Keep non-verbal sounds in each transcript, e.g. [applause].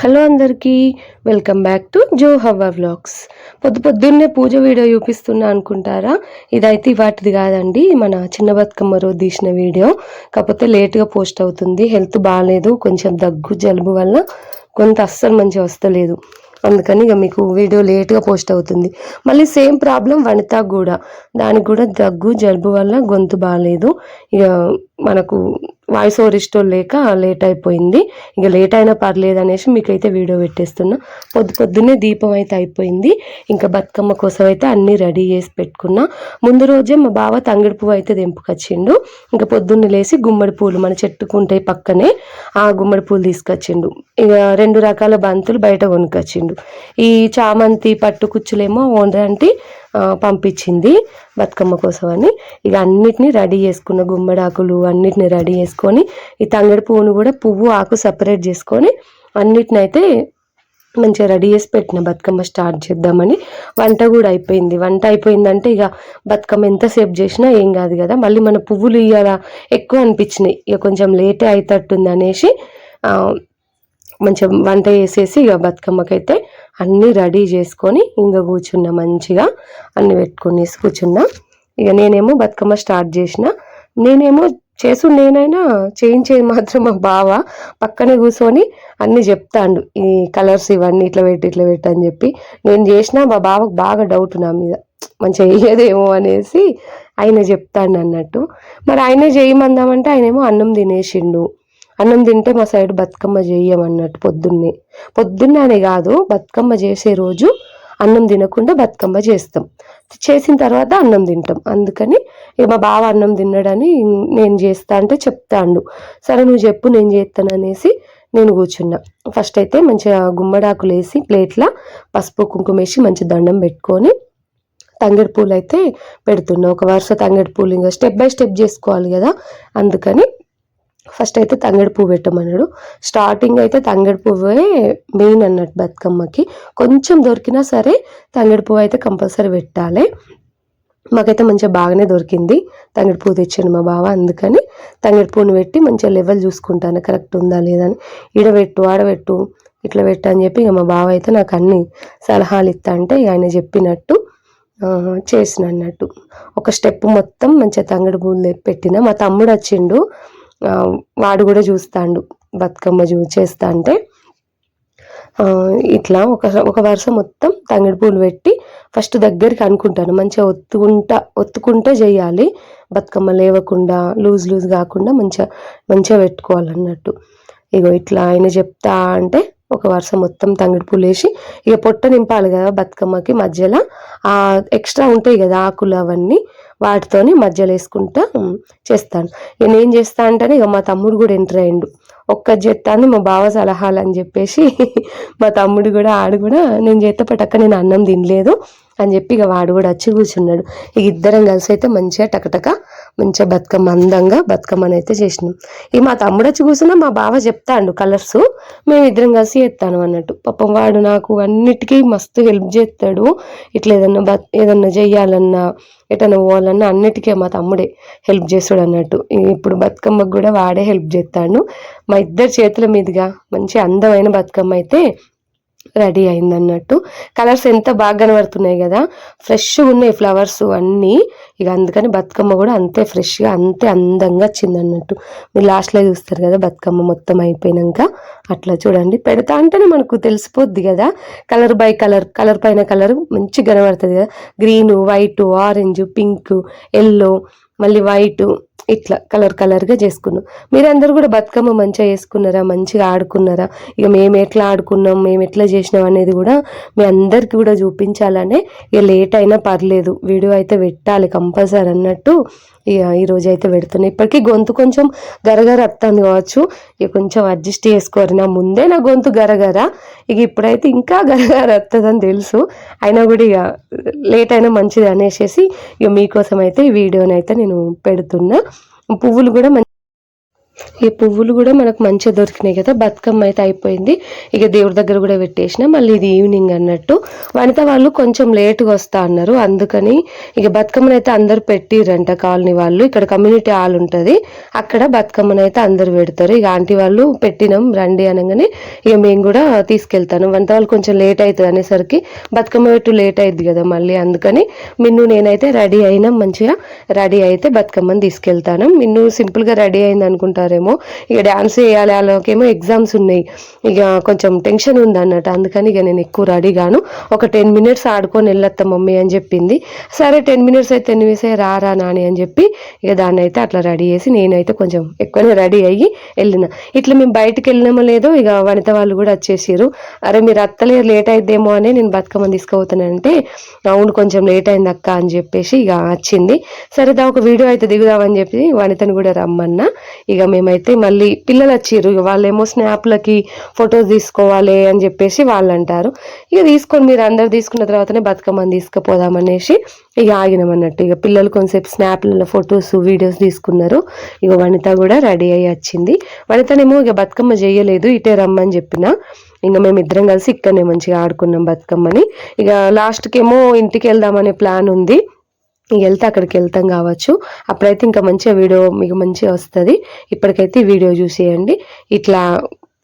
Hello అందరికీ welcome back to జో హవ్వ vlogs. పొద్దు పొద్దున్నే పూజ వీడియో చూపిస్తున్నా అనుకుంటారా? ఇదైతే వాటిది కాదండి మన చిన్న బతుకమ్మ రోజు తీసిన వీడియో. కాకపోతే లేట్గా పోస్ట్ అవుతుంది హెల్త్ బాగాలేదు కొంచెం దగ్గు జలుబు వల్ల కొంత అస్సలు మంచిగా వస్తలేదు. అందుకని ఇక మీకు వీడియో లేట్గా పోస్ట్ అవుతుంది. మళ్ళీ సేమ్ ప్రాబ్లం వనిత కూడా. దానికి కూడా దగ్గు జలుబు వల్ల గొంతు బాగాలేదు ఇక మనకు వాయిస్ ఓవర్ ఇష్టం లేక లేట్ అయిపోయింది. ఇంకా లేట్ అయినా పర్లేదు అనేసి మీకైతే వీడియో పెట్టేస్తున్నా. పొద్దు పొద్దున్నే దీపం అయితే అయిపోయింది. ఇంకా బతుకమ్మ కోసం అయితే అన్నీ రెడీ చేసి పెట్టుకున్నా. ముందు రోజే మా బావ తంగిడి పువ్వు అయితే తెంపుకొచ్చిండు. ఇంకా పొద్దున్న లేసి గుమ్మడి పూలు మన చెట్టుకుంటాయి పక్కనే ఆ గుమ్మడి పూలు తీసుకొచ్చిండు. ఇక రెండు రకాల బంతులు బయట కొనుక్కొచ్చిండు. ఈ చామంతి పట్టు కుచ్చులేమో ఓనరంటి పంపించింది బతుకమ్మ కోసం అని. ఇక అన్నిటిని రెడీ చేసుకున్న గుమ్మడాకులు అన్నిటిని రెడీ చేసుకొని ఈ తంగడి పువ్వును కూడా పువ్వు ఆకు సపరేట్ చేసుకొని అన్నిటిని అయితే మంచిగా రెడీ చేసి పెట్టిన బతుకమ్మ స్టార్ట్ చేద్దామని. వంట కూడా అయిపోయింది. వంట అయిపోయిందంటే ఇక బతుకమ్మ ఎంతసేపు చేసినా ఏం కాదు కదా. మళ్ళీ మన పువ్వులు ఇవాళ ఎక్కువ అనిపించినాయి. ఇక కొంచెం లేటే అవుతట్టుంది అనేసి మంచిగా వంట చేసేసి ఇక బతుకమ్మకైతే అన్నీ రెడీ చేసుకొని ఇంకా కూర్చున్నా మంచిగా అన్ని పెట్టుకునేసి కూర్చున్నా. ఇక నేనేమో బతుకమ్మ స్టార్ట్ చేసిన. నేనేమో చేసు నేనైనా చేయించేది మాత్రం మా బావ పక్కనే కూర్చొని అన్నీ చెప్తాండు. ఈ కలర్స్ ఇవన్నీ ఇట్లా పెట్టి ఇట్లా పెట్టి అని చెప్పి. నేను చేసిన మా బావకు బాగా డౌట్ నా మీద. మంచిగా వేయదేమో అనేసి ఆయన చెప్తాడు అన్నట్టు. మరి ఆయనే చేయమందామంటే ఆయనేమో అన్నం తినేసిండు. అన్నం తింటే మా సైడ్ బతుకమ్మ చేయమన్నట్టు పొద్దున్నే. పొద్దున్నే అని కాదు బతుకమ్మ చేసే రోజు అన్నం తినకుండా బతుకమ్మ చేస్తాం. చేసిన తర్వాత అన్నం తింటాం. అందుకని ఇక మా బావ అన్నం తిన్నాడని నేను చేస్తా అంటే చెప్తాండు. సరే నువ్వు చెప్పు నేను చేస్తాను అనేసి నేను కూర్చున్నా. ఫస్ట్ అయితే మంచిగా గుమ్మడాకులు వేసి ప్లేట్లో పసుపు కుంకుమ వేసి మంచి దండం పెట్టుకొని తంగెడు పూలు అయితే పెడుతున్నా. ఒక వరుస తంగెడు పూలు ఇంకా స్టెప్ బై స్టెప్ చేసుకోవాలి కదా అందుకని ఫస్ట్ అయితే తంగడి పువ్వు పెట్టమన్నాడు. స్టార్టింగ్ అయితే తంగడి పువ్వే మెయిన్ అన్నట్టు బతుకమ్మకి. కొంచెం దొరికినా సరే తంగడి పువ్వు అయితే కంపల్సరీ పెట్టాలి. మాకైతే మంచిగా బాగానే దొరికింది. తంగడి పువ్వు తెచ్చాను మా బావ అందుకని తంగడి పువ్వుని పెట్టి మంచిగా లెవెల్ చూసుకుంటాను. కరెక్ట్ ఉందా లేదని ఈడబెట్టు ఆడబెట్టు ఇట్లా పెట్టు అని చెప్పి ఇక మా బావ అయితే నాకు అన్ని సలహాలు ఇస్తా అంటే ఆయన చెప్పినట్టు చేసిన అన్నట్టు ఒక స్టెప్ మొత్తం మంచిగా తంగడి పువ్వులు పెట్టిన. మా తమ్ముడు వచ్చిండు. వాడు కూడా చూస్తాడు బతుకమ్మ చూసేస్తా అంటే. ఇట్లా ఒక ఒక వరుస మొత్తం తంగిడి పూలు పెట్టి ఫస్ట్ దగ్గరికి అనుకుంటాను మంచిగా ఒత్తుకుంటా ఒత్తుకుంటే చేయాలి. బతుకమ్మ లేవకుండా లూజ్ లూజ్ కాకుండా మంచిగా మంచిగా పెట్టుకోవాలన్నట్టు. ఇగో ఇట్లా ఆయన చెప్తా అంటే ఒక వరుస మొత్తం తంగిడి పూలు వేసి ఇక పొట్ట నింపాలి కదా బతుకమ్మకి మధ్యలో. ఆ ఎక్స్ట్రా ఉంటాయి కదా ఆకులు అవన్నీ వాటితోని మధ్యలో వేసుకుంటా చేస్తాను. ఇక నేను చేస్తా అంటేనే ఇక మా తమ్ముడు కూడా ఎంటర్ అయ్యిండు. ఒక్క చెత్తాన్ని మా బావ సలహాలు అని చెప్పేసి [laughs] మా తమ్ముడు కూడా ఆడు కూడా నేను చేత పటక్క నేను అన్నం తినలేదు అని చెప్పి ఇక వాడు కూడా వచ్చి కూర్చున్నాడు. ఇక ఇద్దరం కలిసి అయితే మంచిగా టకటక మంచిగా బతుకమ్మ అందంగా బతుకమ్మని అయితే చేసినాం. ఇక మా తమ్ముడు వచ్చి కూర్చున్నా మా బావ చెప్తాడు కలర్స్ మేము ఇద్దరం కలిసి చేస్తాను అన్నట్టు. పాపం వాడు నాకు అన్నిటికీ మస్తు హెల్ప్ చేస్తాడు. ఇట్లా ఏదన్నా బ ఏదన్నా చెయ్యాలన్నా ఎటన్నా పోవాలన్నా అన్నిటికీ మా తమ్ముడే హెల్ప్ చేస్తాడు అన్నట్టు. ఇప్పుడు బతుకమ్మకు కూడా వాడే హెల్ప్ చేస్తాడు. మా ఇద్దరు చేతుల మీదుగా మంచి అందమైన బతుకమ్మ అయితే రెడీ అయింది అన్నట్టు కలర్స్ ఎంత బాగా కనబడుతున్నాయి కదా. ఫ్రెష్గా ఉన్నాయి ఫ్లవర్స్ అన్నీ. ఇక అందుకని బతుకమ్మ కూడా అంతే ఫ్రెష్గా అంతే అందంగా వచ్చింది అన్నట్టు మీరు లాస్ట్లో చూస్తారు కదా బతుకమ్మ మొత్తం అయిపోయినాక. అట్లా చూడండి. పెడతా అంటేనే మనకు తెలిసిపోద్ది కదా. కలర్ బై కలర్ కలర్ పైన కలర్ మంచిగా కనబడుతుంది కదా. Green white orange pink yellow మళ్ళీ వైట్ ఇట్లా కలర్ కలర్గా చేసుకున్నాం. మీరందరూ కూడా బతుకమ్మ మంచిగా చేసుకున్నారా? మంచిగా ఆడుకున్నారా? ఇక మేము ఎట్లా ఆడుకున్నాం? మేము ఎట్లా చేసినాం అనేది కూడా మీ అందరికీ కూడా చూపించాలనే ఇక లేట్ అయినా పర్లేదు. వీడియో అయితే పెట్టాలి కంపల్సరీ అన్నట్టు ఇక ఈరోజు అయితే పెడుతున్నాయి ఇప్పటికీ గొంతు కొంచెం గరగర వస్తుంది కావచ్చు. ఇక కొంచెం అడ్జస్ట్ చేసుకోరు. నా ముందే నా గొంతు గరగర. ఇక ఇప్పుడైతే ఇంకా గరగర వస్తుందని తెలుసు. అయినా కూడా ఇక లేట్ అయినా మంచిది అనేసి ఇక మీకోసం అయితే ఈ వీడియోని అయితే నేను పెడుతున్నా. పువ్వులు కూడా ఈ పువ్వులు కూడా మనకు మంచిగా దొరికినాయి కదా బతుకమ్మ అయితే అయిపోయింది. ఇక దేవుడి దగ్గర కూడా పెట్టేసిన మళ్ళీ ఇది ఈవినింగ్ అన్నట్టు. వనిత వాళ్ళు కొంచెం లేటుగా వస్తా అన్నారు అందుకని ఇక బతుకమ్మను అయితే అందరు పెట్టిరంట కాలనీ వాళ్ళు. ఇక్కడ కమ్యూనిటీ హాల్ ఉంటుంది అక్కడ బతుకమ్మను అయితే అందరు పెడతారు. ఇక ఆంటీ వాళ్ళు పెట్టినాం రండి అనగానే ఇక మేము కూడా తీసుకెళ్తాను. వనిత వాళ్ళు కొంచెం లేట్ అవుతుంది అనేసరికి బతుకమ్మ పెట్టు లేట్ అయింది కదా మళ్ళీ అందుకని మిన్ను నేనైతే రెడీ అయినా మంచిగా రెడీ అయితే బతుకమ్మని తీసుకెళ్తాను. మిన్ను సింపుల్గా రెడీ అయింది అనుకుంటారేమో ఇక డ్యాన్స్ చేయాలి వాళ్ళకేమో ఎగ్జామ్స్ ఉన్నాయి. ఇక కొంచెం టెన్షన్ ఉంది అన్నట్టు అందుకని ఇక నేను ఎక్కువ రెడీ గాను. ఒక టెన్ మినిట్స్ ఆడుకొని వెళ్ళొత్తా మమ్మీ అని చెప్పింది. సరే టెన్ మినిట్స్ అయితే ఎన్నివేసే రారా నాని అని చెప్పి ఇక దాన్ని అయితే అట్లా రెడీ చేసి నేనైతే కొంచెం ఎక్కువనే రెడీ అయ్యి వెళ్ళిన. ఇట్లా మేము బయటకు వెళ్ళినామో లేదో ఇక వనిత వాళ్ళు కూడా వచ్చేసారు అరే మీరు అత్తలే లేట్ అయిద్దేమో అని నేను బతుకమ్మని తీసుకుపోతానంటే అవును కొంచెం లేట్ అయింది అక్క అని చెప్పేసి ఇక వచ్చింది. సరే దా ఒక వీడియో అయితే దిగుదామని చెప్పి వనితను కూడా రమ్మన్నా. ఇక మేమైతే మళ్ళీ పిల్లలు వచ్చారు ఇక వాళ్ళేమో స్నాప్లకి ఫొటోస్ తీసుకోవాలి అని చెప్పేసి వాళ్ళు అంటారు ఇక తీసుకొని మీరు అందరు తీసుకున్న తర్వాతనే బతుకమ్మని తీసుకుపోదామనేసి ఇక ఆగినాం అన్నట్టు. ఇక పిల్లలు కొంతసేపు స్నాప్లలో ఫొటోస్ వీడియోస్ తీసుకున్నారు. ఇక వనిత కూడా రెడీ అయ్యి వచ్చింది. వనితనేమో ఇక బతుకమ్మ చేయలేదు ఇటే రమ్మని చెప్పిన. ఇంకా మేము ఇద్దరం కలిసి ఇక్కడనే మంచిగా ఆడుకున్నాం బతుకమ్మని. ఇక లాస్ట్కి ఏమో ఇంటికి వెళ్దామనే ప్లాన్ ఉంది. వెళ్తే అక్కడికి వెళ్తాం కావచ్చు. అప్పుడైతే ఇంకా మంచిగా వీడియో మీకు మంచిగా వస్తుంది. ఇప్పటికైతే వీడియో చూసేయండి. ఇట్లా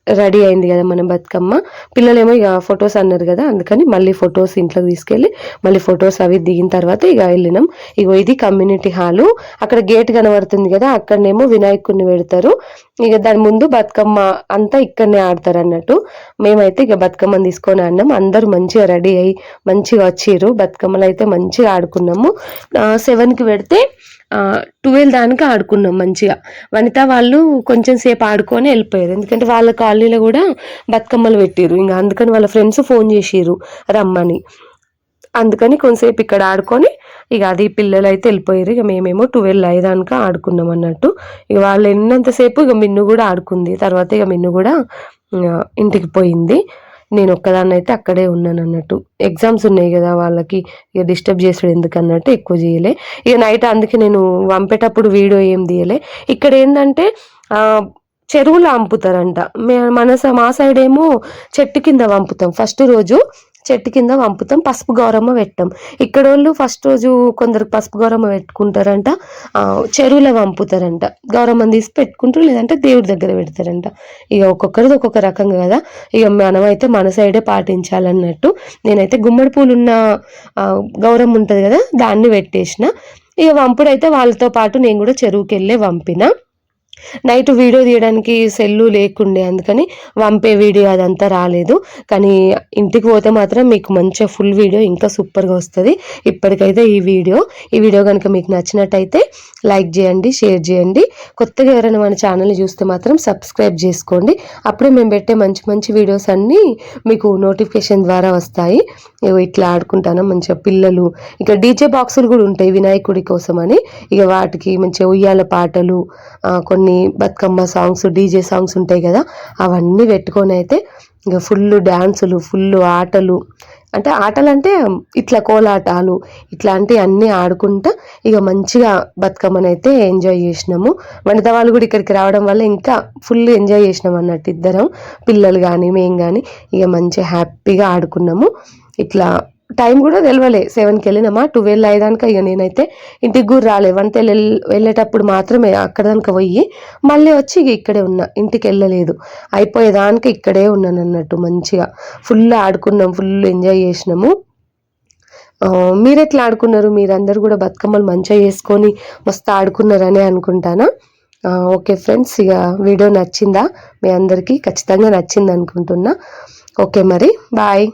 రెడీ అయింది కదా మన బతుకమ్మ. పిల్లలేమో ఇక ఫొటోస్ అన్నారు కదా అందుకని మళ్ళీ ఫొటోస్ ఇంట్లోకి తీసుకెళ్ళి మళ్ళీ ఫొటోస్ అవి దిగిన తర్వాత ఇక వెళ్ళినాం. ఇగో ఇది కమ్యూనిటీ హాలు. అక్కడ గేట్ కనబడుతుంది కదా అక్కడనేమో వినాయకుడిని పెడతారు. ఇక దాని ముందు బతుకమ్మ అంతా ఇక్కడనే ఆడతారు అన్నట్టు. మేమైతే ఇక బతుకమ్మని తీసుకొని ఆడినాం అందరూ మంచిగా రెడీ అయ్యి మంచిగా వచ్చిర్రు. బతుకమ్మలు అయితే మంచిగా ఆడుకున్నాము. సెవెన్కి పెడితే ట్వెల్వ్ దానికి ఆడుకున్నాం మంచిగా. వనిత వాళ్ళు కొంచెం సేపు ఆడుకొని వెళ్ళిపోయారు. ఎందుకంటే వాళ్ళ కాలనీలో కూడా బతుకమ్మలు పెట్టారు ఇంకా అందుకని వాళ్ళ ఫ్రెండ్స్ ఫోన్ చేసిర్రు రమ్మని. అందుకని కొంతసేపు ఇక్కడ ఆడుకొని ఇక అది పిల్లలు అయితే వెళ్ళిపోయారు. ఇక మేమేమో ట్వెల్వ్ అయ్యేదానిక ఆడుకున్నాం అన్నట్టు. ఇక వాళ్ళు ఎన్నంతసేపు ఇక మిన్ను కూడా ఆడుకుంది. తర్వాత ఇక మిన్ను కూడా ఇంటికి పోయింది. నేను ఒక్కదాన్ని అయితే అక్కడే ఉన్నాను అన్నట్టు ఎగ్జామ్స్ ఉన్నాయి కదా వాళ్ళకి ఇక డిస్టర్బ్ చేసాడు ఎందుకు అన్నట్టు ఎక్కువ చేయలే. ఇక నైట్ అందుకే నేను పంపేటప్పుడు వీడియో ఏం తీయలే. ఇక్కడ ఏంటంటే చెరువులో పంపుతారంట మన మా సైడ్ ఏమో చెట్టు కింద పంపుతాం ఫస్ట్ రోజు చెట్టు కింద పంపుతాం పసుపు గౌరమ్మ పెట్టాం. ఇక్కడ వాళ్ళు ఫస్ట్ రోజు కొందరు పసుపు గౌరమ్మ పెట్టుకుంటారంట. చెరువులో పంపుతారంట. గౌరమ్మని తీసి పెట్టుకుంటారు లేదంటే దేవుడి దగ్గర పెడతారంట. ఇక ఒక్కొక్కరిది ఒక్కొక్క రకంగా కదా. ఇక మనమైతే మన సైడే పాటించాలన్నట్టు నేనైతే గుమ్మడి పూలు ఉన్న గౌరమ్మ ఉంటుంది కదా దాన్ని పెట్టేసిన. ఇక వంపుడైతే వాళ్ళతో పాటు నేను కూడా చెరువుకి వెళ్ళే వంపిన నైట్ వీడియో తీయడానికి సెల్లు లేకుండే అందుకని వంపే వీడియో అదంతా రాలేదు. కానీ ఇంటికి పోతే మాత్రం మీకు మంచిగా ఫుల్ వీడియో ఇంకా సూపర్గా వస్తుంది. ఇప్పటికైతే ఈ వీడియో. ఈ వీడియో కనుక మీకు నచ్చినట్టయితే లైక్ చేయండి షేర్ చేయండి. కొత్తగా ఎవరైనా మన ఛానల్ని చూస్తే మాత్రం సబ్స్క్రైబ్ చేసుకోండి. అప్పుడే మేము పెట్టే మంచి మంచి వీడియోస్ అన్నీ మీకు నోటిఫికేషన్ ద్వారా వస్తాయి. ఇట్లా ఆడుకుంటాను మంచిగా పిల్లలు. ఇక డీజే బాక్సులు కూడా ఉంటాయి వినాయకుడి కోసం అని ఇక వాటికి మంచిగా ఉయ్యాల పాటలు కొన్ని కానీ బతుకమ్మ సాంగ్స్ డీజే సాంగ్స్ ఉంటాయి కదా అవన్నీ పెట్టుకొని అయితే ఇక ఫుల్ డ్యాన్సులు ఫుల్ ఆటలు. అంటే ఆటలు అంటే ఇట్లా కోలాటాలు ఇట్లాంటివి అన్నీ ఆడుకుంటా ఇక మంచిగా బతుకమ్మని అయితే ఎంజాయ్ చేసినాము. వనిత వాళ్ళు కూడా ఇక్కడికి రావడం వల్ల ఇంకా ఫుల్ ఎంజాయ్ చేసినాం అన్నట్టు ఇద్దరం పిల్లలు కానీ మేము కానీ ఇక మంచిగా హ్యాపీగా ఆడుకున్నాము. ఇట్లా టైం కూడా తెలియలే సెవెన్కి వెళ్ళినామా? ట్వెల్వ్ అయ్యేదానికి ఇక నేనైతే ఇంటికి కూడా రాలే. వన్ వెళ్ళేటప్పుడు మాత్రమే అక్కడ దానికి పోయి మళ్ళీ వచ్చి ఇక ఇక్కడే ఉన్నా. ఇంటికి వెళ్ళలేదు. అయిపోయేదానికి ఇక్కడే ఉన్నాను అన్నట్టు మంచిగా. ఫుల్ ఆడుకున్నాం ఫుల్ ఎంజాయ్ చేసినాము. మీరు ఎట్లా ఆడుకున్నారు? మీరందరూ కూడా బతుకమ్మలు మంచిగా చేసుకొని మస్తు ఆడుకున్నారని అనుకుంటానా? ఓకే ఫ్రెండ్స్ ఇక వీడియో నచ్చిందా? మీ అందరికీ ఖచ్చితంగా నచ్చింది అనుకుంటున్నా. ఓకే మరి బాయ్.